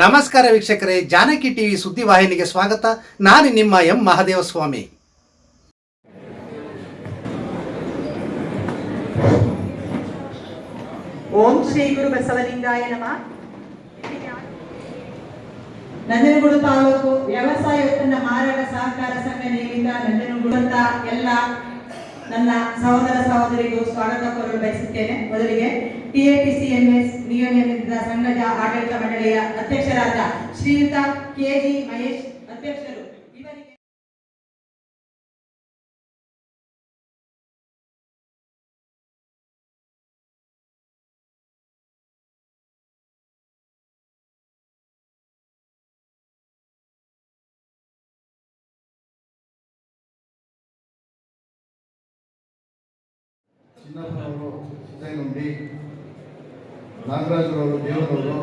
ನಮಸ್ಕಾರ ವೀಕ್ಷಕರೇ, ಜಾನಕಿ ಟಿವಿ ಸುದ್ದಿವಾಹಿನಿಗೆ ಸ್ವಾಗತ. ನಾನು ನಿಮ್ಮ ಎಂ ಮಹಾದೇವ ಸ್ವಾಮಿ ಓಂ ಶ್ರೀ ಗುರು ಬಸವಲಿಂಗಾಯ ನಮಃ. ನಂಜನಗೂಡು ತಾಲೂಕು ವ್ಯವಸಾಯ ಉತ್ಪನ್ನ ಮಾರಾಟ ಸಹಕಾರ ಸಂಘ ನೇಮಿತ ನಂಜನಗೂಡಂತ ಎಲ್ಲ ನನ್ನ ಸಹೋದರ ಸಹೋದರಿಗೂ ಸ್ವಾಗತ ಕೋರಲು ಬಯಸುತ್ತೇನೆ. ಮೊದಲಿಗೆ ಟಿಎಪಿಸಿಎಂಎಸ್ ನಿಯಮಿತ ಸಂಘದ ಆಡಳಿತ ಮಂಡಳಿಯ ಅಧ್ಯಕ್ಷರಾದ ಶ್ರೀಯುತ ಕೆಜಿ ಮಹೇಶ್ ಅಧ್ಯಕ್ಷರು. ಚಿನ್ನಪ್ಪನವರು ಸಿದ್ದಯ್ಯನುಂಡಿ ನಾಗರಾಜರವರು ದೇವರವರು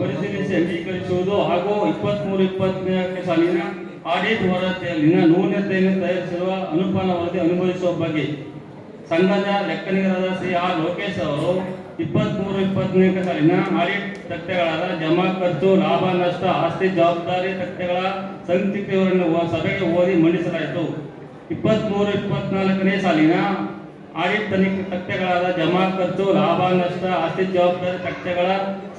ಪರಿಶೀಲಿಸಿ ಅಂಗೀಕರಿಸುವುದು ಹಾಗೂ ಇಪ್ಪತ್ಮೂರು ಇಪ್ಪತ್ತನೇ ಸಾಲಿನ ಆಡಿಟ್ ವರದಿಯಲ್ಲಿನ ನೂನ್ಯತೆಯನ್ನು ತಯಾರಿಸಿರುವ ಅನುಪಾನ ವರದಿ ಅನುಭವಿಸುವ ಬಗ್ಗೆ ಸಂಘದ ಲೆಕ್ಕನಿಗರಾದ ಶ್ರೀ ಆರ್ ಲೋಕೇಶ್ ಅವರು ಇಪ್ಪತ್ಮೂರು ಇಪ್ಪತ್ತನೇ ಸಾಲಿನ ಆಡಿಟ್ ತಥ್ಯಗಳಾದ ಜಮಾ ಖರ್ಚು ಲಾಭ ನಷ್ಟ ಆಸ್ತಿ ಜವಾಬ್ದಾರಿ ತಥ್ಯಗಳ ಸಂಕ್ಷಿಪ್ತ ಸಭೆಗೆ ಓದಿ ಮಂಡಿಸಲಾಯಿತು. ಇಪ್ಪತ್ಮೂರು ಇಪ್ಪತ್ನಾಲ್ಕನೇ ಸಾಲಿನ ಆಡಿಟ್ ತನಿಖೆ ಕಕ್ಷೆಗಳಾದ ಜಮಾ ಲಾಭ ನಷ್ಟ ಆಸ್ತಿ ಜವಾಬ್ದಾರಿ ಕಕ್ಷೆಗಳ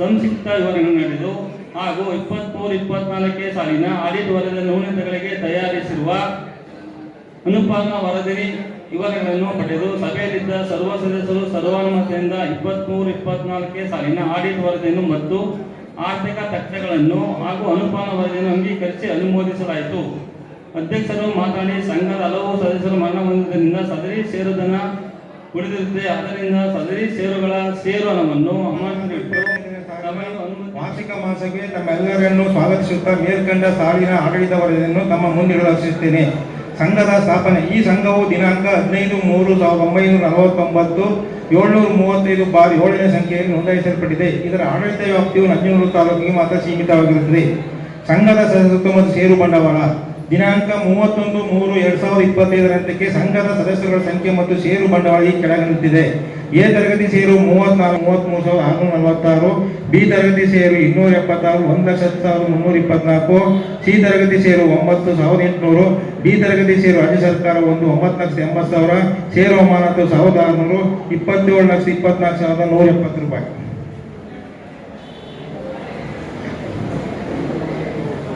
ಸಂಕ್ಷಿಪ್ತ ವಿವರಣೆ ನಡೆದು ಹಾಗೂ ಇಪ್ಪತ್ಮೂರು ಇಪ್ಪತ್ನಾಲ್ಕನೇ ಸಾಲಿನ ಆಡಿಟ್ ವರದಿ ನ್ಯೂನತೆಗಳಿಗೆ ತಯಾರಿಸಿರುವ ಅನುಪಾಲನ ವರದಿ ವಿವರಗಳನ್ನು ಪಡೆದು ಸಭೆಯಲ್ಲಿದ್ದ ಸರ್ವ ಸದಸ್ಯರು ಸರ್ವಾನುಮತದಿಂದ ಇಪ್ಪತ್ಮೂರು ಇಪ್ಪತ್ನಾಲ್ಕನೇ ಸಾಲಿನ ಆಡಿಟ್ ವರದಿಯನ್ನು ಮತ್ತು ಆರ್ಥಿಕ ತಕ್ಷಗಳನ್ನು ಹಾಗೂ ಅನುಪಾನ ವರದಿಯನ್ನು ಅಂಗೀಕರಿಸಿ ಅನುಮೋದಿಸಲಾಯಿತು. ಅಧ್ಯಕ್ಷರು ಮಾತನಾಡಿ, ಸಂಘದ ಹಲವು ಸದಸ್ಯರು ಮರಣ ಹೊಂದಿದ್ದರಿಂದ ಸದರಿ ಷೇರುಧನ ಉಳಿದಿರುತ್ತೆ ಅದರಿಂದ ಸದರಿ ಸೇರುಗಳ ಸೇರು ಹಣವನ್ನು ಅನುಮತಿ ಮಾಸಿಕ ಮಾಸಕ್ಕೆ ತಮ್ಮೆಲ್ಲರನ್ನು ಸ್ವಾಗತಿಸುತ್ತಾ ಮೇಲ್ಕಂಡ ಸಾಲಿನ ಆಡಳಿತ ವರದಿಯನ್ನು ತಮ್ಮ ಹಸಿಸುತ್ತೇನೆ ಸಂಘದ ಸ್ಥಾಪನೆ. ಈ ಸಂಘವು ದಿನಾಂಕ ಹದಿನೈದು ಮೂರು ಸಾವಿರದ ಒಂಬೈನೂರ ನಲವತ್ತೊಂಬತ್ತು ಏಳ್ನೂರ ಮೂವತ್ತೈದು ಬಾರಿ ಏಳನೇ ಸಂಖ್ಯೆಯಲ್ಲಿ ನೋಂದಾಯಿಸಲ್ಪಟ್ಟಿದೆ. ಇದರ ಆಡಳಿತ ವ್ಯಾಪ್ತಿಯು ನಂಜನಗೂಡು ತಾಲೂಕಿಗೆ ಮಾತ್ರ ಸೀಮಿತವಾಗಿರುತ್ತದೆ. ಸಂಘದ ಸದಸ್ಯತ್ವ ಮತ್ತು ಸೇರು ಬಂಡವಾಳ. ದಿನಾಂಕ ಮೂವತ್ತೊಂದು ಮೂರು ಎರಡ್ ಸಾವಿರದ ಇಪ್ಪತ್ತೈದರಂತಕ್ಕೆ ಸಂಘದ ಸದಸ್ಯರುಗಳ ಸಂಖ್ಯೆ ಮತ್ತು ಷೇರು ಬಂಡವಾಳ ಈ ಕೆಳಗಿನಂತಿದೆ ಎ ತರಗತಿ ಸೇರು ಮೂವತ್ನಾಲ್ಕು, ಮೂವತ್ಮೂರು ಸಾವಿರದ ಆರುನೂರ ನಲವತ್ತಾರು, ಬಿ ತರಗತಿ ಸೇರು ಇನ್ನೂರ ಎಪ್ಪತ್ತಾರು, ಒಂದು ಲಕ್ಷ ಹತ್ತು ಸಾವಿರದ ಮುನ್ನೂರ ಇಪ್ಪತ್ನಾಲ್ಕು, ಸಿ ತರಗತಿ ಸೇರು ಒಂಬತ್ತು ಸಾವಿರದ ಎಂಟುನೂರು ಡಿ ತರಗತಿ ಸೇರು ರಾಜ್ಯ ಸರ್ಕಾರ ಒಂದು ಒಂಬತ್ತು ಲಕ್ಷ ಎಂಬತ್ತು ಸಾವಿರ ಸೇರು ಅಮಾನತು ಸಾವಿರದ ಆರುನೂರು, ಇಪ್ಪತ್ತೇಳು ಲಕ್ಷ ಇಪ್ಪತ್ನಾಲ್ಕು ಸಾವಿರದ ನೂರ ಎಪ್ಪತ್ತು ರೂಪಾಯಿ.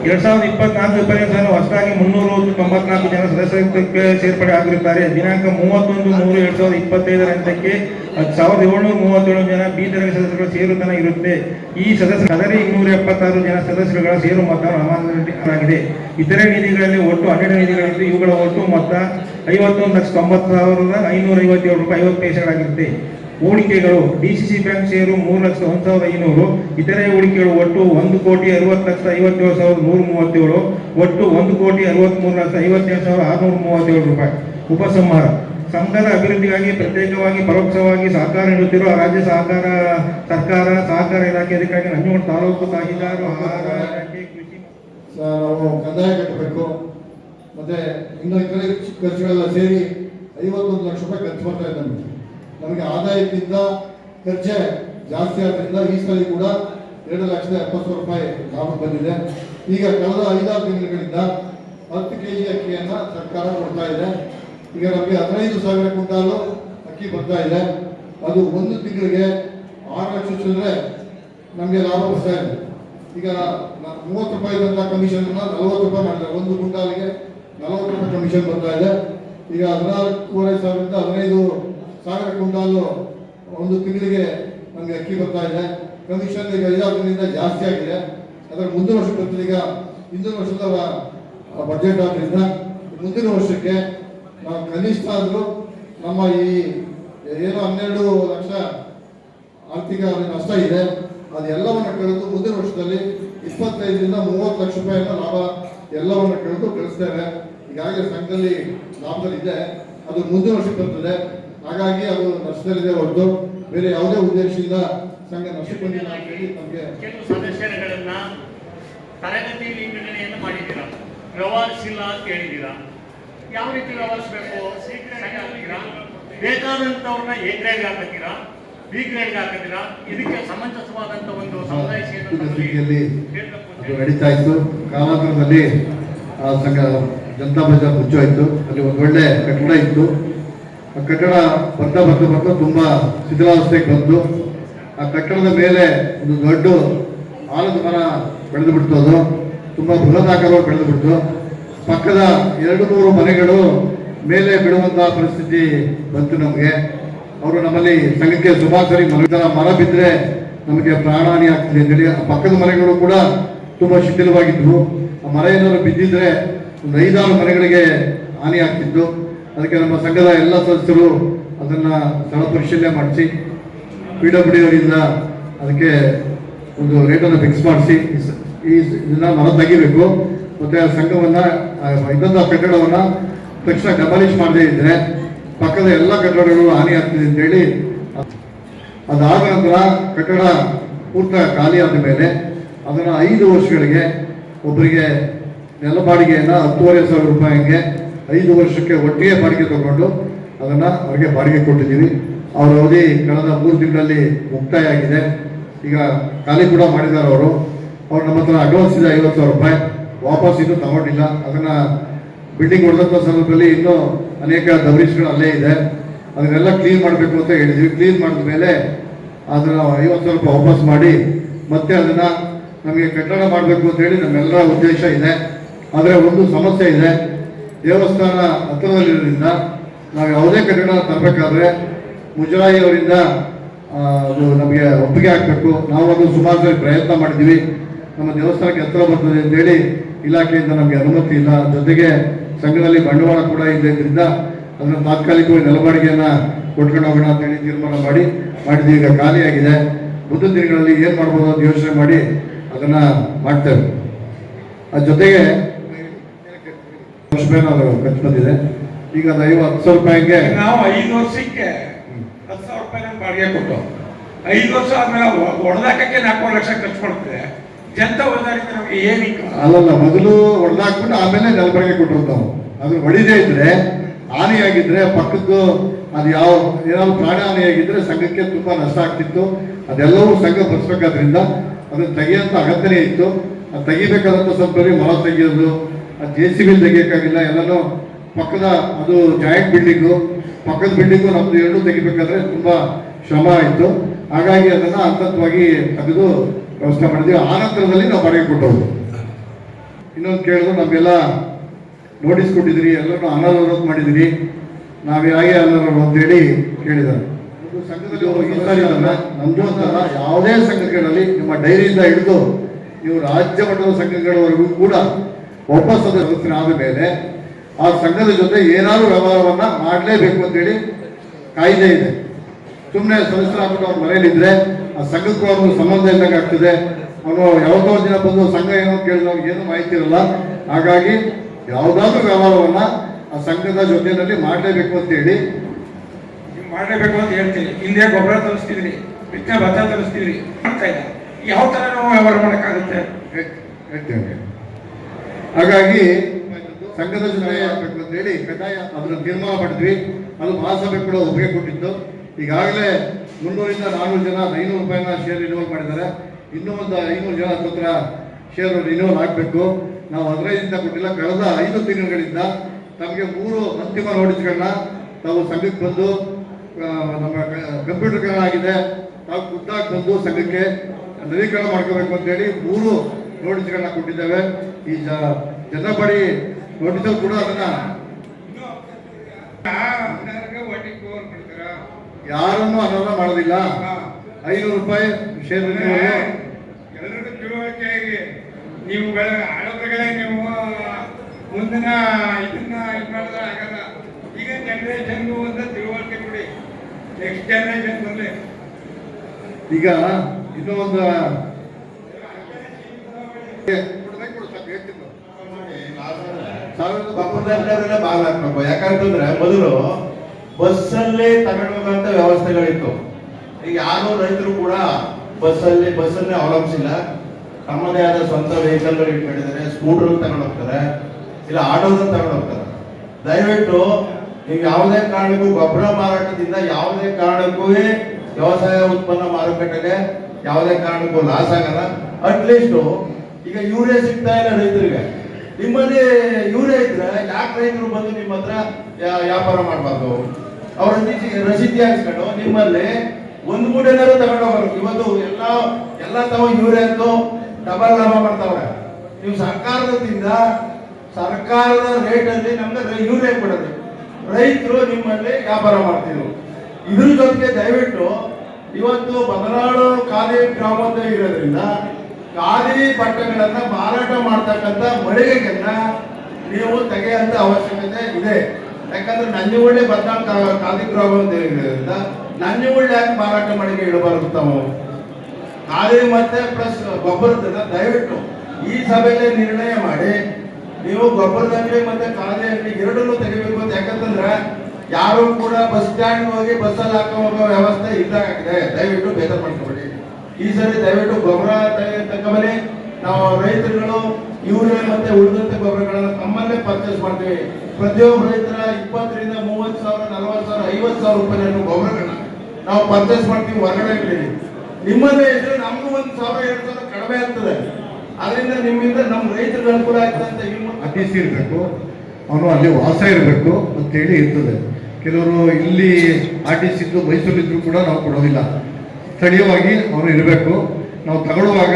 ಎರಡ್ ಸಾವಿರದ ಇಪ್ಪತ್ನಾಲ್ಕು ಇಪ್ಪತ್ತೈದು ಹೊಸದಾಗಿ ಮುನ್ನೂರ ತೊಂಬತ್ನಾಲ್ಕು ಜನ ಸದಸ್ಯತ್ವಕ್ಕೆ ಸೇರ್ಪಡೆ ಆಗಿರುತ್ತಾರೆ. ದಿನಾಂಕ ಮೂವತ್ತೊಂದು ಮೂರು ಎರಡ್ ಸಾವಿರದ ಇಪ್ಪತ್ತೈದರಂತಕ್ಕೆ ಸಾವಿರದ ಏಳ್ನೂರ ಮೂವತ್ತೇಳು ಜನ ಬಿ ತರಗತಿ ಸದಸ್ಯರುಗಳ ಸೇರುತನ ಇರುತ್ತೆ. ಈ ಸದಸ್ಯ ಸದರಿ ಇನ್ನೂರ ಎಪ್ಪತ್ತಾರು ಜನ ಸದಸ್ಯರುಗಳ ಸೇರು ಮೊತ್ತ ಆಗಿದೆ. ಇತರೆ ನಿಧಿಗಳಲ್ಲಿ ಒಟ್ಟು ಹನ್ನೆರಡು ನಿಧಿಗಳಿದ್ದು ಇವುಗಳ ಒಟ್ಟು ಮೊತ್ತ ಐವತ್ತೊಂದು ಲಕ್ಷ ತೊಂಬತ್ತು ಸಾವಿರದ ಐನೂರ ಐವತ್ತೇಳು ರೂಪಾಯಿ ಐವತ್ತು ಪೈಸೆಗಳಾಗಿರುತ್ತೆ. ಹೂಡಿಕೆಗಳು ಡಿಸಿಸಿ ಬ್ಯಾಂಕ್ ಷೇರು ಮೂರು ಲಕ್ಷ ಒಂದು ಸಾವಿರದ ಐನೂರು, ಇತರೆ ಹೂಡಿಕೆಗಳು ಒಟ್ಟು ಒಂದು ಕೋಟಿ ಅರವತ್ತು ಲಕ್ಷ ಐವತ್ತೇಳು ಸಾವಿರದ ನೂರ ಮೂವತ್ತೇಳು, ಒಟ್ಟು ಒಂದು ಕೋಟಿ ಅರವತ್ತ್ಮೂರು ಲಕ್ಷ ಐವತ್ತೇಳು ಸಾವಿರದ ಆರುನೂರ ಮೂವತ್ತೇಳು ರೂಪಾಯಿ. ಉಪಸಂಹಾರ. ಸಂಘದ ಅಭಿವೃದ್ಧಿಗಾಗಿ ಪ್ರತ್ಯೇಕವಾಗಿ, ಪರೋಕ್ಷವಾಗಿ ಸಹಕಾರ ನೀಡುತ್ತಿರುವ ರಾಜ್ಯ ಸಹಕಾರ ಸರ್ಕಾರ, ಸಹಕಾರ ಇಲಾಖೆ ಅಧಿಕಾರಿ ನಂಜನಗೂಡು ತಾಲೂಕು ತಹಶೀಲ್ದಾರ್ ಆಹಾರ ಕೃಷಿ ನಾವು ಕಂದಾಯ ಕಟ್ಟಬೇಕು. ಮತ್ತೆ ಇನ್ನು ಇತರೆ ಖರ್ಚುಗಳೆಲ್ಲ ಸೇರಿ ಐವತ್ತೊಂದು ಲಕ್ಷ ರೂಪಾಯಿ ಖರ್ಚು ಬರ್ತಾ ಇದೆ ನಮಗೆ ಆದಾಯಕ್ಕಿಂತ ಖರ್ಚೆ ಜಾಸ್ತಿ ಆದ್ರಿಂದ ಈ ಸಲ ಕೂಡ ಎರಡು ಲಕ್ಷದ ಎಪ್ಪತ್ತು ಸಾವಿರ ರೂಪಾಯಿ ಲಾಭ ಬಂದಿದೆ. ಈಗ ಕಳೆದ ಐದಾರು ತಿಂಗಳುಗಳಿಂದ ಹತ್ತು ಕೆ ಜಿ ಅಕ್ಕಿಯನ್ನು ಸರ್ಕಾರ ಕೊಡ್ತಾ ಇದೆ. ಈಗ ನಮಗೆ ಹದಿನೈದು ಸಾವಿರ ಕ್ವಿಂಟಾಲು ಅಕ್ಕಿ ಬರ್ತಾ ಇದೆ. ಅದು ಒಂದು ತಿಂಗಳಿಗೆ ಆರು ಲಕ್ಷ ಚಿಲ್ಲರೆ ನಮಗೆ ಲಾಭ ಬರ್ತಾ ಇದೆ. ಈಗ ಮೂವತ್ತು ರೂಪಾಯಿ ಇದ್ದಂಥ ಕಮಿಷನ್ ನಲವತ್ತು ರೂಪಾಯಿ ಮಾಡಿದ್ದಾರೆ. ಒಂದು ಕ್ವಿಂಟಾಲಿಗೆ ನಲವತ್ತು ರೂಪಾಯಿ ಕಮಿಷನ್ ಬರ್ತಾ ಇದೆ. ಈಗ ಹದಿನಾಲ್ಕೂವರೆ ಸಾವಿರದಿಂದ ಹದಿನೈದು ಸಾವಿರ ಕುಂಡಾಲು ಒಂದು ತಿಂಗಳಿಗೆ ನಮಗೆ ಅಕ್ಕಿ ಬರ್ತಾ ಇದೆ. ಕಮಿಷನ್ ಈಗ ಐದಾರು ದಿನದಿಂದ ಜಾಸ್ತಿ ಆಗಿದೆ. ಅದರ ಮುಂದಿನ ವರ್ಷ ಈಗ ಹಿಂದಿನ ವರ್ಷದ ಬಜೆಟ್ ಆದ್ರಿಂದ ಮುಂದಿನ ವರ್ಷಕ್ಕೆ ನಾವು ಕನಿಷ್ಠ ಆದರೂ ನಮ್ಮ ಈ ಏನು ಹನ್ನೆರಡು ಲಕ್ಷ ಆರ್ಥಿಕ ನಷ್ಟ ಇದೆ. ಅದೆಲ್ಲವನ್ನು ಕಳೆದು ಮುಂದಿನ ವರ್ಷದಲ್ಲಿ ಇಪ್ಪತ್ತೈದರಿಂದ ಮೂವತ್ತು ಲಕ್ಷ ರೂಪಾಯಿನ ಲಾಭ ಎಲ್ಲವನ್ನು ಕಳೆದು ಕಳಿಸ್ತೇವೆ. ಈಗಾಗಲೇ ಸಂಘದಲ್ಲಿ ಲಾಭದಲ್ಲಿದೆ. ಅದು ಮುಂದಿನ ವರ್ಷಕ್ಕೆ ಬರ್ತದೆ. ಹಾಗಾಗಿ ಅದು ನಷ್ಟದಲ್ಲಿದೆ ಹೊರತು ಬೇರೆ ಯಾವುದೇ ಉದ್ದೇಶದಿಂದ ಸಂಘ ನಷ್ಟಕೊಂಡಿಲ್ಲ ಅಂತ ಹೇಳಿ ನಮಗೆ ಕೆಲವು ಸದಸ್ಯರುಗಳನ್ನ ತರಗತಿ ವಿಂಗಡಣೆಯನ್ನು ಮಾಡಿದ್ದೀರಾ? ವ್ಯವಹರಿಸಿಲ್ಲ ಅಂತ ಹೇಳಿದ್ದೀರಾ? ಯಾವ ರೀತಿ ವ್ಯವಹರಿಸಬೇಕು ಬೇಕಾದಂಥವ್ರನ್ನ ಏಕಾಗಿ ಹಾಕತ್ತೀರಾ? ಬಿ ಗ್ರೇಡ್ಗೆ ಹಾಕಿದ್ದೀರಾ ಇದಕ್ಕೆ ಸಮಂಜಸವಾದಂಥ ಒಂದು ಸಮುದಾಯ ಸೇವೆ ನಡೀತಾ ಇತ್ತು. ಕಾಲಾಂತರದಲ್ಲಿ ಆ ಸಂಘ ಜನತಾ ಬಜಾರ್ ಮುಚ್ಚೋಯ್ತು. ಅಲ್ಲಿ ಒಂದು ಒಳ್ಳೆ ಕಟ್ಟಡ ಇತ್ತು. ಕಟ್ಟಡ ಬರ್ತಾ ಬರ್ತಾ ಬರ್ತಾ ತುಂಬ ಶಿಥಿಲಾವಸ್ಥೆಗೆ ಬಂತು ಆ ಕಟ್ಟಡದ ಮೇಲೆ ಒಂದು ದೊಡ್ಡ ಆಲದ ಮರ ಬೆಳೆದು ಬಿಡ್ತು ಅದು. ತುಂಬ ಬೃಹದಾಕಾರವಾಗಿ ಬೆಳೆದು ಬಿಡ್ತು. ಪಕ್ಕದ ಎರಡು ಮೂರು ಮನೆಗಳು ಮೇಲೆ ಬಿಡುವಂತಹ ಪರಿಸ್ಥಿತಿ ಬಂತು ನಮಗೆ. ಅವರು ನಮ್ಮಲ್ಲಿ ಸಂಘಕ್ಕೆ ಸುಭಾಕರಿ ಮರ ಮರ ಬಿದ್ದರೆ ನಮಗೆ ಪ್ರಾಣಹಾನಿ ಆಗ್ತಿದೆ ಅಂತೇಳಿ ಆ ಪಕ್ಕದ ಮನೆಗಳು ಕೂಡ ತುಂಬ ಶಿಥಿಲವಾಗಿದ್ವು. ಆ ಮರ ಏನಾದ್ರು ಬಿದ್ದಿದ್ರೆ ಒಂದು ಐದಾರು ಮನೆಗಳಿಗೆ ಹಾನಿ ಆಗ್ತಿತ್ತು. ಅದಕ್ಕೆ ನಮ್ಮ ಸಂಘದ ಎಲ್ಲ ಸದಸ್ಯರು ಅದನ್ನ ಸ್ಥಳ ಪರಿಶೀಲನೆ ಮಾಡಿಸಿ, ಪಿ ಡಬ್ಲ್ಯೂ ಅವರಿಂದ ಅದಕ್ಕೆ ಒಂದು ರೇಟನ್ನು ಫಿಕ್ಸ್ ಮಾಡಿಸಿ, ಈ ಇದನ್ನ ಮರ ತೆಗಿಬೇಕು ಮತ್ತೆ ಆ ಸಂಘವನ್ನ, ಆ ಇದ್ದಂಥ ಕಟ್ಟಡವನ್ನ ತಕ್ಷಣ ಡಮಾಲಿಷ್ ಮಾಡದೇ ಇದ್ರೆ ಪಕ್ಕದ ಎಲ್ಲ ಕಟ್ಟಡಗಳು ಹಾನಿ ಆಗ್ತಿದೆ ಅಂತೇಳಿ ಅದಾದ ನಂತರ ಕಟ್ಟಡ ಪೂರ್ತ ಖಾಲಿ ಆದ ಮೇಲೆ ಅದನ್ನ ಐದು ವರ್ಷಗಳಿಗೆ ಒಬ್ಬರಿಗೆ ನೆಲ ಬಾಡಿಗೆಯನ್ನು ಹತ್ತುವರೆ ಸಾವಿರ ರೂಪಾಯಿಗೆ ಐದು ವರ್ಷಕ್ಕೆ ಒಟ್ಟಿಗೆ ಬಾಡಿಗೆ ತಗೊಂಡು ಅದನ್ನು ಅವರಿಗೆ ಬಾಡಿಗೆ ಕೊಟ್ಟಿದ್ದೀವಿ. ಅವರ ಅವಧಿ ಕಳೆದ ಮೂರು ತಿಂಗಳಲ್ಲಿ ಮುಕ್ತಾಯ ಆಗಿದೆ. ಈಗ ಖಾಲಿ ಕೂಡ ಮಾಡಿದ್ದಾರೆ ಅವರು. ಅವ್ರು ನಮ್ಮ ಹತ್ರ ಅಡ್ವಾನ್ಸ್ ಇದೆ ಐವತ್ತು ಸಾವಿರ ರೂಪಾಯಿ. ವಾಪಸ್ ಇನ್ನೂ ತಗೊಂಡಿಲ್ಲ. ಅದನ್ನು ಬಿಲ್ಡಿಂಗ್ ಹೊಡೆದಂಥ ಸಂದರ್ಭದಲ್ಲಿ ಇನ್ನೂ ಅನೇಕ ದಬರೀಶ್ಗಳು ಅಲ್ಲೇ ಇದೆ. ಅದನ್ನೆಲ್ಲ ಕ್ಲೀನ್ ಮಾಡಬೇಕು ಅಂತ ಹೇಳಿದ್ವಿ. ಕ್ಲೀನ್ ಮಾಡಿದ ಮೇಲೆ ಅದನ್ನು ಐವತ್ತು ಸಾವಿರ ರೂಪಾಯಿ ವಾಪಸ್ ಮಾಡಿ ಮತ್ತೆ ಅದನ್ನು ನಮಗೆ ಕಟ್ಟಡ ಮಾಡಬೇಕು ಅಂತ ಹೇಳಿ ನಮ್ಮೆಲ್ಲರ ಉದ್ದೇಶ ಇದೆ. ಆದರೆ ಒಂದು ಸಮಸ್ಯೆ ಇದೆ. ದೇವಸ್ಥಾನ ಹತ್ತಿರದಲ್ಲಿರೋದ್ರಿಂದ ನಾವು ಯಾವುದೇ ಕಟ್ಟಡ ತರಬೇಕಾದ್ರೆ ಮುಜರಾಯಿ ಅವರಿಂದ ಅದು ನಮಗೆ ಒಪ್ಪಿಗೆ ಹಾಕಬೇಕು. ನಾವು ಅದು ಸುಮಾರು ಪ್ರಯತ್ನ ಮಾಡಿದ್ದೀವಿ. ನಮ್ಮ ದೇವಸ್ಥಾನಕ್ಕೆ ಹತ್ತಿರ ಬರ್ತದೆ ಅಂತೇಳಿ ಇಲಾಖೆಯಿಂದ ನಮಗೆ ಅನುಮತಿ ಇಲ್ಲ. ಜೊತೆಗೆ ಸಂಘದಲ್ಲಿ ಬಂಡವಾಳ ಕೂಡ ಇದ್ದರಿಂದ ಅದನ್ನು ತಾತ್ಕಾಲಿಕವಾಗಿ ನೆಲಬಾಡಿಗೆಯನ್ನು ಕೊಟ್ಕೊಂಡು ಹೋಗೋಣ ಅಂತ ಹೇಳಿ ತೀರ್ಮಾನ ಮಾಡಿ, ಮಾಡಿದ್ದೀವಿ. ಈಗ ಖಾಲಿಯಾಗಿದೆ. ಮುಂದಿನ ದಿನಗಳಲ್ಲಿ ಏನು ಮಾಡ್ಬೋದು ಅಂತ ಯೋಚನೆ ಮಾಡಿ ಅದನ್ನು ಮಾಡ್ತೇವೆ. ಅದ್ರ ಜೊತೆಗೆ ವರ್ಷ ಅದು ಖರ್ಚು ಬಂದಿದೆ. ಈಗ ಅದು ಐವತ್ತು ಸಾವಿರ ರೂಪಾಯಿಗೆ ನಾವು ಐದು ವರ್ಷಕ್ಕೆ ಹತ್ತು ಸಾವಿರ ರೂಪಾಯಿ ನಮ್ಗೆ ಬಾಡಿಗೆ ಕೊಟ್ಟು ಐದು ವರ್ಷ ಆದ್ಮೇಲೆ ಒಡೆದಾಕಕ್ಕೆ ನಾಲ್ಕು ಲಕ್ಷ ಖರ್ಚು ಮಾಡ್ತಿದೆ ಜನತಾ ಬಜಾರಿಂದ ನಮಗೆ ಏನಕ್ಕೆ ಅಲ್ಲಲ್ಲ ಮೊದಲು ಒಡೆದಾಕ್ಬಿಟ್ಟು ಆಮೇಲೆ ನೆಲಬರಿಗೆ ಕೊಟ್ಟರು ನಾವು ಅದು ಹೊಡಿದೇ ಇದ್ರೆ ಹಾನಿಯಾಗಿದ್ರೆ ಪಕ್ಕದ್ದು ಅದು ಯಾವ ಏನಾದ್ರು ಪ್ರಾಣ ಹಾನಿಯಾಗಿದ್ರೆ ಸಂಘಕ್ಕೆ ತುಂಬಾ ನಷ್ಟ ಆಗ್ತಿತ್ತು. ಅದೆಲ್ಲವೂ ಸಂಘ ಬರ್ಸ್ಬೇಕಾದ್ರಿಂದ ಅದನ್ನ ತೆಗಿಯಂತ ಅಗತ್ಯನೇ ಇತ್ತು. ಅದು ತೆಗಿಬೇಕಾದಂತ ಸ್ವಲ್ಪ ಬರೀ ಮರ ತೆಗೆಯೋದು ಅದು ಜೆ ಸಿ ಬಿಲ್ ತೆಗಿಯೋಕ್ಕಾಗಿಲ್ಲ ಎಲ್ಲನೂ ಪಕ್ಕದ ಅದು ಜಾಯಿಂಟ್ ಬಿಲ್ಡಿಂಗು ಪಕ್ಕದ ಬಿಲ್ಡಿಂಗು ನಮ್ಮದು ಎರಡೂ ತೆಗಿಬೇಕಾದ್ರೆ ತುಂಬ ಶ್ರಮ ಆಯಿತು ಹಾಗಾಗಿ ಅದನ್ನು ಹಂತವಾಗಿ ತೆಗೆದು ವ್ಯವಸ್ಥೆ ಮಾಡಿದ್ವಿ. ಆ ನಂತರದಲ್ಲಿ ನಾವು ಬಾಡಿಗೆ ಕೊಟ್ಟವು ಇನ್ನೊಂದು ಕೇಳಿದ್ರು, ನಮಗೆಲ್ಲ ನೋಟಿಸ್ ಕೊಟ್ಟಿದ್ರಿ ಎಲ್ಲರೂ ಅನರ್ಹರೋಧ ಮಾಡಿದಿರಿ ನಾವು ಹೇಗೆ ಅನರ್ಹರು ಅಂತೇಳಿ ಕೇಳಿದ್ದಾರೆ. ಸಂಘದಲ್ಲಿ ನಮ್ಮದು ಅಂತಲ್ಲ ಯಾವುದೇ ಸಂಘಗಳಲ್ಲಿ ನಿಮ್ಮ ಡೈರಿಯಿಂದ ಹಿಡಿದು ನೀವು ರಾಜ್ಯ ಮಟ್ಟದ ಸಂಘಗಳವರೆಗೂ ಕೂಡ ಒಬ್ಬ ಸದಸ್ಯನಾದ ಮೇಲೆ ಆ ಸಂಘದ ಜೊತೆ ಏನಾದ್ರು ವ್ಯವಹಾರವನ್ನ ಮಾಡಲೇಬೇಕು ಅಂತೇಳಿ ಕಾಯ್ದೆ ಇದೆ. ಸುಮ್ಮನೆ ಸದಸ್ಯರಾಗ್ಬಿಟ್ಟು ಅವ್ರ ಮನೇಲಿದ್ರೆ ಆ ಸಂಘಕ್ಕೂ ಅವ್ರಿಗೆ ಸಂಬಂಧ ಇದ್ದಂಗೆ ಆಗ್ತದೆ. ಅವನು ಯಾವತ್ತೋ ದಿನ ಬಂದು ಸಂಘ ಏನು ಕೇಳಿದ ಅವ್ರಿಗೆ ಏನು ಮಾಹಿತಿ ಇರಲ್ಲ. ಹಾಗಾಗಿ ಯಾವುದಾದ್ರೂ ವ್ಯವಹಾರವನ್ನ ಆ ಸಂಘದ ಜೊತೆಯಲ್ಲಿ ಮಾಡಲೇಬೇಕು ಅಂತ ಹೇಳಿ ನೀವು ಮಾಡಲೇಬೇಕು ಅಂತ ಹೇಳ್ತೀನಿ ಹಿಂದೆ ಗೊಬ್ಬರ ತರಿಸ್ತೀವಿ ಬಿತ್ತನೆ ಭತ್ತ ತರಿಸ್ತೀವಿ ಮಾಡ್ತಾ ಇಲ್ಲ ಯಾವ ತರ ನಾವು ವ್ಯವಹಾರ ಮಾಡಕ್ಕಾಗುತ್ತೆ? ಹೇಳ್ತೇವೆ ಹಾಗಾಗಿ ಸಂಘದ ಚುನಾವಣೆ ಆಗಬೇಕು ಅಂತ ಹೇಳಿ ಕಡ್ಡಾಯ ಅದನ್ನು ತೀರ್ಮಾನ ಮಾಡಿದ್ವಿ. ಅದು ಮಹಾಸಭೆ ಕೂಡ ಒಪ್ಪಿಗೆ ಕೊಟ್ಟಿತ್ತು. ಈಗಾಗಲೇ ಮುನ್ನೂರಿಂದ ನಾನ್ನೂರು ಜನ ಐನೂರು ರೂಪಾಯಿನ ಶೇರ್ ರಿನ್ಯೂವಲ್ ಮಾಡಿದ್ದಾರೆ. ಇನ್ನೂ ಒಂದು ಐನೂರು ಜನ ಹತ್ರ ಶೇರ್ ರಿನ್ಯೂವಲ್ ಆಗಬೇಕು. ನಾವು ಹದಿನೈದಿಂದ ಕೊಟ್ಟಿಲ್ಲ, ಕಳೆದ ಐದು ತಿಂಗಳುಗಳಿಂದ ತಮಗೆ ಮೂರು ಅಂತಿಮ ನೋಟಿಸ್ಗಳನ್ನ ತಾವು ಸಂಘಕ್ಕೆ ಬಂದು ನಮ್ಮ ಕಂಪ್ಯೂಟರ್ಗಳಾಗಿದೆ. ತಾವು ಖುದ್ದಾಗಿ ಬಂದು ಸಂಘಕ್ಕೆ ನವೀಕರಣ ಮಾಡ್ಕೋಬೇಕು ಅಂತೇಳಿ ಮೂರು ನೋಟಿಸ್ಗಳನ್ನ ಕೊಟ್ಟಿದ್ದೇವೆ. ಈ ಜನ ನೋಟಿಸ್ ಕೂಡ ಅದನ್ನ ಯಾರನ್ನು ಅನರ್ಹ ಮಾಡೋದಿಲ್ಲ. ಐನೂರು ರೂಪಾಯಿ ಶೇರ್ ಎಲ್ಲರಿಗೂ ತಿಳುವಳಿಕೆಯಾಗಿ ನೀವು ಆಡೋದ್ರಗಳೇ ನೀವು ಮುಂದಿನ ಇದನ್ನ ಇದು ಮಾಡಿದ್ರೆ ಆಗಲ್ಲ. ಈಗ ಜನರೇಷನ್ಗೂ ಒಂದು ತಿಳುವಳಿಕೆ ಕೊಡಿ. ನೆಕ್ಸ್ಟ್ ಜನರೇಷನ್ ಬಂದ್ರೆ. ಈಗ ಇನ್ನೂ ಒಂದು ಯಾಕಂತಂದ್ರೆ ಮೊದಲು ಬಸ್ಸಲ್ಲೇ ತಗೊಂಡು ವ್ಯವಸ್ಥೆಗಳಿತ್ತು. ಈಗ ಯಾರು ರೈತರು ಕೂಡ ಬಸ್ಸಲ್ಲಿ, ಬಸ್ಸನ್ನೇ ಅವಲಂಬಿಸಿಲ್ಲ. ತಮ್ಮದೇ ಆದ ಸ್ವಂತ ವೆಹಿಕಲ್ಗಳು ಇಟ್ಕೊಂಡಿದ್ದಾರೆ ಸ್ಕೂಟರ್ ತಗೊಂಡು ಹೋಗ್ತಾರೆ ಇಲ್ಲ ಆಟೋದಲ್ಲಿ ತಗೊಂಡು ಹೋಗ್ತಾರೆ ದಯವಿಟ್ಟು ನೀವು ಯಾವುದೇ ಕಾರಣಕ್ಕೂ ಗೊಬ್ಬರ ಮಾರಾಟದಿಂದ ಯಾವುದೇ ಕಾರಣಕ್ಕೂ ವ್ಯವಸಾಯ ಉತ್ಪನ್ನ ಮಾರುಕಟ್ಟೆಗೆ ಯಾವುದೇ ಕಾರಣಕ್ಕೂ ಲಾಸ್ ಆಗಲ್ಲ. ಅಟ್ಲೀಸ್ಟ್ ಈಗ ಯೂರಿಯಾ ಸಿಗ್ತಾ ಇಲ್ಲ ರೈತರಿಗೆ. ನಿಮ್ಮಲ್ಲಿ ಯೂರಿಯಾ ಇದ್ರೆ ಯಾಕೆ ರೈತರು ಬಂದು ನಿಮ್ಮ ಹತ್ರ ವ್ಯಾಪಾರ ಮಾಡಬಾರ್ದು? ಅವ್ರ ರಸೀದಿ ಹಾಕ್ಸ್ಕೊಂಡು ನಿಮ್ಮಲ್ಲಿ ಒಂದು ಮೂಟೆನಾದ್ರು ತಗೊಂಡು ಹೋಗೋರು. ಇವತ್ತು ಎಲ್ಲ ಎಲ್ಲ ತಾವು ಯೂರಿಯಾ ಅಂತ ಡಬಲ್ ಲಾಭ ಮಾಡ್ತಾವ್ರೆ. ನೀವು ಸರ್ಕಾರದಿಂದ, ಸರ್ಕಾರದ ರೇಟಲ್ಲಿ ನಮ್ಗೆ ಯೂರಿಯಾ ಕೊಡೋದು. ರೈತರು ನಿಮ್ಮಲ್ಲಿ ವ್ಯಾಪಾರ ಮಾಡ್ತಿದ್ರು. ಇದ್ರ ಜೊತೆಗೆ ದಯವಿಟ್ಟು ಇವತ್ತು ಬದಲಾಳು ಖಾದಿ ಗ್ರಾಮದಲ್ಲಿ ಇರೋದ್ರಿಂದ ಖಾದಿ ಬಟ್ಟೆಗಳನ್ನ ಮಾರಾಟ ಮಾಡ್ತಕ್ಕಂಥ ಮಳಿಗೆಗಳನ್ನ ನೀವು ತೆಗೆಯುವಂತ ಅವಶ್ಯಕತೆ ಇದೆ. ಯಾಕಂದ್ರೆ ನಂಜುವಳ್ಳಿ ಬದನಾಮ್ ಖಾದಿ ಗ್ರಾಮ ಅಂತ ಹೇಳಿದ್ರಿಂದ ನಂಜುವಳ್ಳಿ ಯಾಕೆ ಮಾರಾಟ ಮಳಿಗೆ ಇಡಬಾರದು ತಾವು? ಖಾದಿ ಮತ್ತೆ ಪ್ಲಸ್ ಗೊಬ್ಬರದನ್ನ ದಯವಿಟ್ಟು ಈ ಸಭೆಯಲ್ಲಿ ನಿರ್ಣಯ ಮಾಡಿ, ನೀವು ಗೊಬ್ಬರದ ಅಂಗಡಿ ಮತ್ತೆ ಖಾದಿ ಅಂಗಡಿ ಎರಡನ್ನೂ ತೆಗಿಬೇಕು ಅಂತ ಯಾಕಂತಂದ್ರೆ ಯಾರು ಕೂಡ ಬಸ್ ಸ್ಟ್ಯಾಂಡ್ ಹೋಗಿ ಬಸ್ಸಲ್ಲಿ ಹಾಕೋ ಹೋಗೋ ವ್ಯವಸ್ಥೆ ಇದ್ದಾಗಿದೆ ದಯವಿಟ್ಟು ಬೇಸರ ಮಾಡ್ಕೊಬೇಡಿ ಈ ಸರಿ ದಯವಿಟ್ಟು ಗೊಬ್ಬರ ತಗೊಂಬನ್ನಿ ನಾವು ರೈತರುಗಳು, ಯೂರಿಯಾ ಮತ್ತೆ ಉಳಿದಂತೆ ಗೊಬ್ಬರಗಳನ್ನ ತಮ್ಮಲ್ಲೇ ಪರ್ಚೇಸ್ ಮಾಡ್ತೀವಿ. ಪ್ರತಿಯೊಬ್ಬ ರೈತರ ಇಪ್ಪತ್ತರಿಂದ ಮೂವತ್ತು ಸಾವಿರ, ನಲವತ್ತು ಸಾವಿರ, ಐವತ್ತು ಸಾವಿರ ರೂಪಾಯಿ ಗೊಬ್ಬರಗಳನ್ನ ನಾವು ಪರ್ಚೇಸ್ ಮಾಡ್ತೀವಿ ಹೊರಗಡೆ ಇರ್ತೀವಿ ನಿಮ್ಮಲ್ಲೇ ಇದ್ರೆ ನಮಗೂ ಒಂದು ಸಾವಿರ, ಎರಡು ಸಾವಿರ ಕಡಿಮೆ ಆಗ್ತದೆ. ಅದರಿಂದ ನಿಮ್ಮಿಂದ ನಮ್ಮ ರೈತರಿಗೆ ಅನುಕೂಲ ಆಗ್ತದೆ ಅಂತ ಈ ಮೂಲಕ ಟಿ ಸಿ ಇರಬೇಕು. ಅವನು ಅಲ್ಲಿ ವಾಸ ಇರಬೇಕು ಅಂತೇಳಿ ಇರ್ತದೆ. ಕೆಲವರು ಇಲ್ಲಿ ಆರ್ ಟಿ ಸಿ ಇದ್ದು ಮೈಸೂರಿದ್ರು ಕೂಡ ನಾವು ಕೊಡೋದಿಲ್ಲ. ಸ್ಥಳೀಯವಾಗಿ ಅವರು ಇರಬೇಕು. ನಾವು ತಗೊಳ್ಳುವಾಗ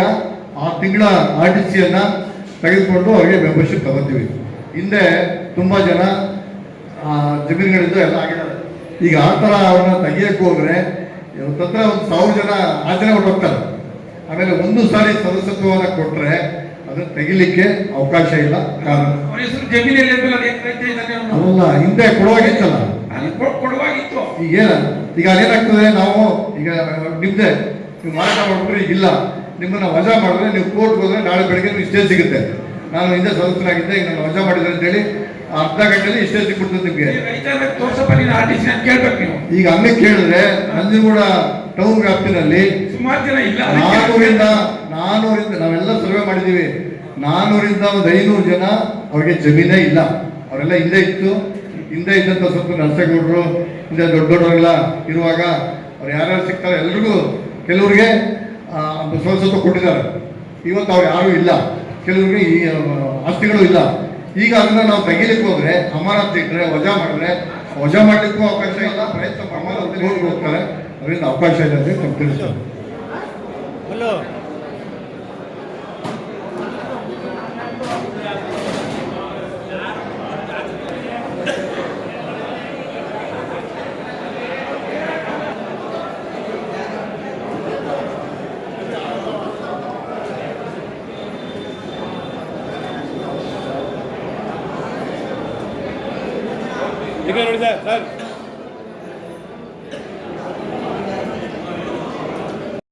ಆ ತಿಂಗಳ ಆರ್ ಟಿ ಸಿಯನ್ನು ತೆಗೆದುಕೊಂಡು ಅವರಿಗೆ ಮೆಂಬರ್ಶಿಪ್ ತಗೋತೀವಿ ಹಿಂದೆ ತುಂಬ ಜನ ಜಮೀನುಗಳಿಂದ ಜಮೀನುಗಳಿದ್ದು ಎಲ್ಲ ಆಗಿದ್ದಾರೆ. ಈಗ ಆ ಥರ ಅವ್ರನ್ನ ತೆಗಿಯಕ್ಕೆ ಹೋದರೆ ಒಂದು ಸಾವಿರ ಜನ ಆಚರಣೆ ಹೊರಟೋಗ್ತಾರೆ ಆಮೇಲೆ ಒಂದು ಸಾರಿ ಸದಸ್ಯತ್ವವನ್ನು ಕೊಟ್ಟರೆ ಅದನ್ನು ತೆಗಿಲಿಕ್ಕೆ ಅವಕಾಶ ಇಲ್ಲ ಕಾರಣ. ಅವನ ಹೆಸರು ಜಮೀನಲ್ಲಿ ಇರ್ಬೇಕು, ಅದು ಏನ್ ರೈತ ಇದ್ದಾನೆ ಅವ್ನು? ಅವನ್ನ ಹಿಂದೆ ಕೊಡುವಾಗಿತ್ತಲ್ಲ. ಈಗ ಏನಾಗ್ತದೆ ನಾವು ಈಗ ನಿಮ್ಮದೇ ನೀವು ಮಾರಾಟ ಮಾಡಿದ್ರೆ ಇಲ್ಲ. ನಿಮ್ಮನ್ನು ವಜಾ ಮಾಡಿದ್ರೆ ನೀವು ಕೋರ್ಟ್ ಹೋದ್ರೆ ನಾಳೆ ಬೆಳಗ್ಗೆ ನೀವು ಇಷ್ಟೇ ಸಿಗುತ್ತೆ. ನಾನು ಹಿಂದೆ ಸದಸ್ಯನಾಗಿದ್ದೆ ಈಗ ನಾನು ವಜಾ ಮಾಡಿದ್ರೆ ಅಂತೇಳಿ ಅರ್ಧ ಗಂಟೆಯಲ್ಲಿ ಇಷ್ಟೇ ಸಿಕ್ಬಿಡ್ತದೆ ನಿಮಗೆ. ಈಗ ಹಂಗೆ ಕೇಳಿದ್ರೆ ನಂಜನಗೂಡ ಟೌನ್ ವ್ಯಾಪ್ತಿನಲ್ಲಿ ಸುಮಾರು ಜನ ಇಲ್ಲ ನಾನೂರಿಂದ ನಾನೂರಿಂದ ನಾವೆಲ್ಲ ಸರ್ವೆ ಮಾಡಿದ್ದೀವಿ. ನಾನೂರಿಂದ ಒಂದು ಐನೂರು ಜನ ಅವ್ರಿಗೆ ಜಮೀನೇ ಇಲ್ಲ. ಅವರೆಲ್ಲ ಹಿಂದೆ ಇತ್ತು. ಹಿಂದೆ ಇದ್ದಂಥ ಸ್ವಲ್ಪ ನರಸೇಗೌಡರು ಹಿಂದೆ ದೊಡ್ಡ ದೊಡ್ಡವರೆಲ್ಲ ಇರುವಾಗ ಅವ್ರು ಯಾರ್ಯಾರು ಸಿಗ್ತಾರೆ ಎಲ್ರಿಗೂ ಕೆಲವರಿಗೆ ಸ್ವಲ್ಪ ಕೊಟ್ಟಿದ್ದಾರೆ. ಇವತ್ತು ಅವ್ರು ಯಾರೂ ಇಲ್ಲ. ಕೆಲವರಿಗೆ ಈ ಆಸ್ತಿಗಳು ಇಲ್ಲ. ಈಗ ಅದನ್ನ ನಾವು ತೆಗಿಲಿಕ್ಕೆ ಹೋದ್ರೆ ಅಮಾನತ್ ಇಟ್ಟರೆ ವಜಾ ಮಾಡಿದ್ರೆ, ವಜಾ ಮಾಡಲಿಕ್ಕೂ ಅವಕಾಶ ಇಲ್ಲ, ಪ್ರಯತ್ನ ಹೋಗ್ತಾರೆ ಅದರಿಂದ ಅವಕಾಶ ಇದೆ ಅಂತ ತಿಳಿಸ್ತಾರೆ